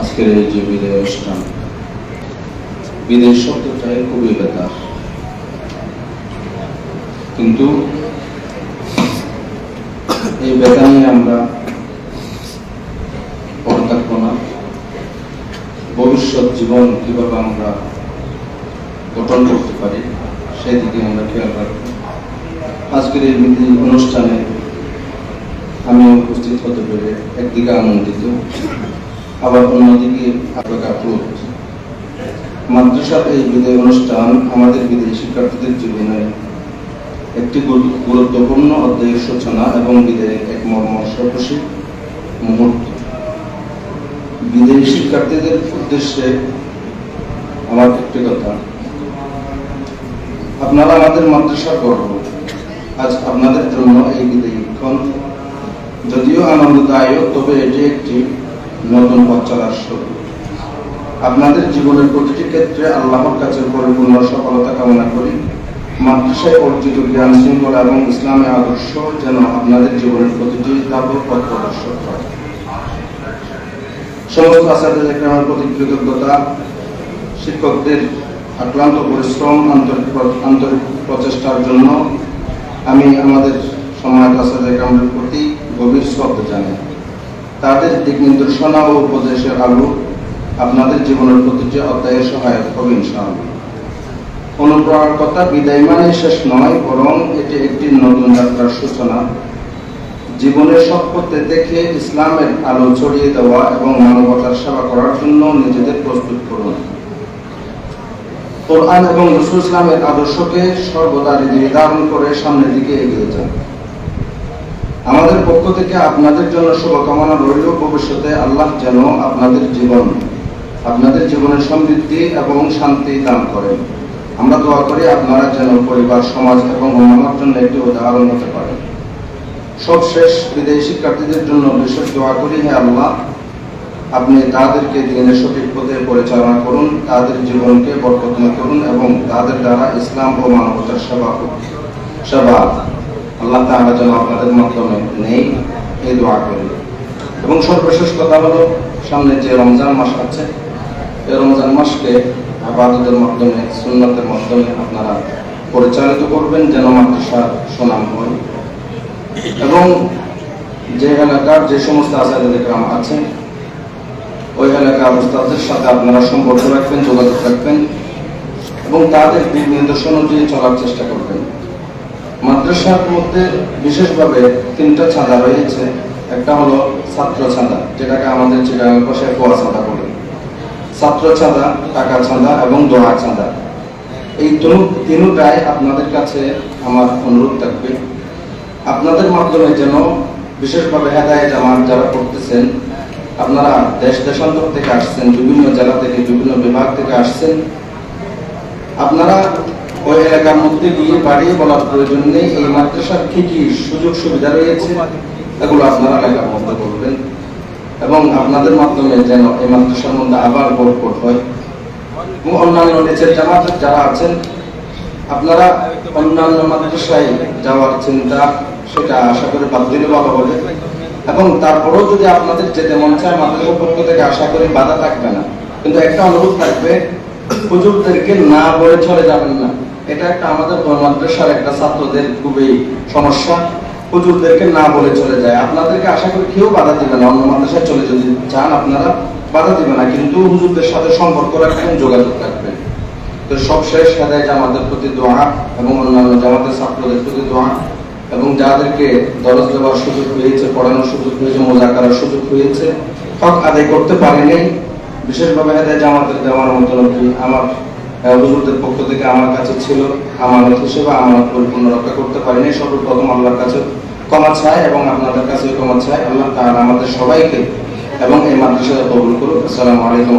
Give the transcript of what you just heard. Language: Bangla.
আজকের এই যে বিদায় অনুষ্ঠান বিদেশ শব্দটাই খুবই বেতার। কিন্তু এই বেতানে আমরা পড়ে থাকব না। ভবিষ্যৎ জীবন কীভাবে আমরা গঠন করতে পারি, সেই দিকে আমরা খেয়াল রাখব। আজকের এই বিধি অনুষ্ঠানে আমি উপস্থিত হতে পেরে একদিকে আনন্দিত আবার অন্যদিকে আবেগ আপ্লুত। মাদ্রাসার এই বিদায় অনুষ্ঠান আমাদের বিদায়ী শিক্ষার্থীদের জীবনে একটি গুরুত্বপূর্ণ অধ্যায়ের সূচনা এবং বিদায়ের এক মর্মস্পর্শী মুহূর্ত। বিদায়ী শিক্ষার্থীদের উদ্দেশ্যে আমার একটি কথা। আপনারা আমাদের মাদ্রাসার গর্ব আজ আপনাদের জন্য এই বিদায়ীক্ষণ যদিও আনন্দদায়ক, তবে এটি একটি নতুন পথ চলার আপনাদের জীবনের প্রতিটি ক্ষেত্রে আল্লাহর কাছে পরিপূর্ণ সফলতা কামনা করি। মাদ্রাসায় অর্জিত জ্ঞান শৃঙ্খলা এবং ইসলামী আদর্শ যেন আপনাদের জীবনের প্রতিটি ধাপে পথ প্রদর্শক হয়। সমস্ত আসাদের একরামের প্রতি কৃতজ্ঞতা। শিক্ষকদের আক্লান্ত পরিশ্রম, আন্তরিক আন্তরিক প্রচেষ্টার জন্য আমি আমাদের সমাজ আসাদের একরামের প্রতি গভীর শ্রদ্ধা জানাই। তাদের দিক নির্দেশনা ও উপদেশের আলো আপনাদের জীবনের প্রতিটি অধ্যায়ে সহায়ক হবে, ইনশাআল্লাহ। অনুপ্রেরণার কথা বিদায় মানে শেষ নয়, বরং এটি একটি নতুন যাত্রার সূচনা। জীবনের সব পথে দেখে ইসলামের আলো ছড়িয়ে দেওয়া এবং মানবতার সেবা করার জন্য নিজেদের প্রস্তুত করুন। কোরআন এবং রসুল ইসলামের আদর্শকে সর্বদা ধারণ করে সামনের দিকে এগিয়ে যান। আমাদের পক্ষ থেকে আপনাদের জন্য শুভকামনা রইল ভবিষ্যতে আল্লাহ যেন আপনাদের জীবন, আপনাদের জীবনের সমৃদ্ধি এবং শান্তি দান করেন। আমরা দোয়া করি আপনারা যেন পরিবার, সমাজ এবং অন্যান্যর জন্য একটি উদাহরণ হতে পারেন সবশেষ বিদেশি শিক্ষার্থীদের জন্য বিশেষ দোয়া করি, হে আল্লাহ, আপনি তাদেরকে দিনের সঠিক পথে পরিচালনা করুন, তাদের জীবনকে বরকতময় করুন এবং তাদের দ্বারা ইসলাম ও মানবতার সেবা সেবা। আল্লাহ তাআলা যেন আপনাদের মাধ্যমে নেই, এই দোয়া করি। এবং সর্বশেষ কথা হলো, সামনে যে রমজান মাস আছে, এই রমজান মাসকে আবাদতের মাধ্যমে, সুন্নতের মাধ্যমে আপনারা পরিচালিত করবেন, যেন মাদ্রাসার সুনাম হয় এবং যে এলাকার যে সমস্ত আচার্যদের গ্রাম আছে, ওই এলাকার উস্তাদের সাথে আপনারা সম্পর্ক রাখবেন, যোগাযোগ রাখবেন, এবং তাদের দিক নির্দেশন অনুযায়ী চলার চেষ্টা করবেন। মাদ্রাসার মধ্যে বিশেষভাবে তিনটা ছাদা রয়েছে। একটা হলো ছাত্র ছাদা, যেটাকে আমাদের চিটাগাং ভাষায় কোয়া ছাদা বলে। ছাত্র ছাদা, টাকা ছাদা এবং দোয়া ছাদা। এই তিনু- তিনটাই আপনাদের কাছে আমার অনুরোধ থাকবে। আপনাদের মাধ্যমে যেন বিশেষভাবে হেদায় জামাত যারা করতেছেন আপনারা দেশ দেশান্তর থেকে আসছেন, বিভিন্ন জেলা থেকে, বিভিন্ন বিভাগ থেকে আসছেন, আপনারা ওই এলাকার মধ্যে গিয়ে বাড়িয়ে বলার প্রয়োজন নেই। এই মাদ্রাসার কি কি সুযোগ সুবিধা রয়েছে, এগুলো আপনারা এলাকার মধ্যে বলবেন। এবং আপনাদের মাধ্যমে যেন এই মাদ্রাসার মধ্যে আবার বরকট হয়। অন্যান্য নিচের জামাতের যারা আছেন, আপনারা অন্যান্য মাদ্রাসায় যাওয়ার চিন্তা, সেটা আশা করি বাদ দিলে ভালো হবে। এবং তারপরেও যদি আপনাদের যেতে মন চায়, মাদ্রাসার পক্ষ থেকে আশা করি বাধা থাকবে না। কিন্তু একটা অনুরোধ থাকবে, হুজুরদেরকে না বলে চলে যাবেন না। এটা একটা আমাদের মাদ্রাসার একটা ছাত্রদের খুবই সমস্যা। হুজুরদেরকে না বলে চলে যায়। আপনাদেরকে আশা করি কেউ বাধা দিবে না। অন্য মাদ্রাসায় চলে যদি চান আপনারা বাধা দিবে না। কিন্তু হুজুরদের সাথে সম্পর্ক রাখবেন, যোগাযোগ রাখবেন। তো সব শেষ হেদায় জামাতের প্রতি দোয়া এবং অন্যান্য জামাতের ছাত্রদের প্রতি দোয়া এবং যাদেরকে দরজ দেওয়ার সুযোগ হয়েছে, পড়ানোর সুযোগ হয়েছে, মোজা করার সুযোগ হয়েছে, হক আদায় করতে পারেনি, বিশেষভাবে হেদায় জামাতের দেওয়ার মতন কি? আমার হুজুরদের পক্ষ থেকে আমার কাছে ছিল আমানত হিসেবে আমানত পরিপূর্ণ রক্ষা করতে পারিনি সর্বপ্রথম আল্লাহর কাছে ক্ষমা চাই এবং আপনাদের কাছে ক্ষমা চাই। আল্লাহ তাহলে আমাদের সবাইকে এবং এই মাদ্রাসায় কবুল করুক। আসসালামু আলাইকুম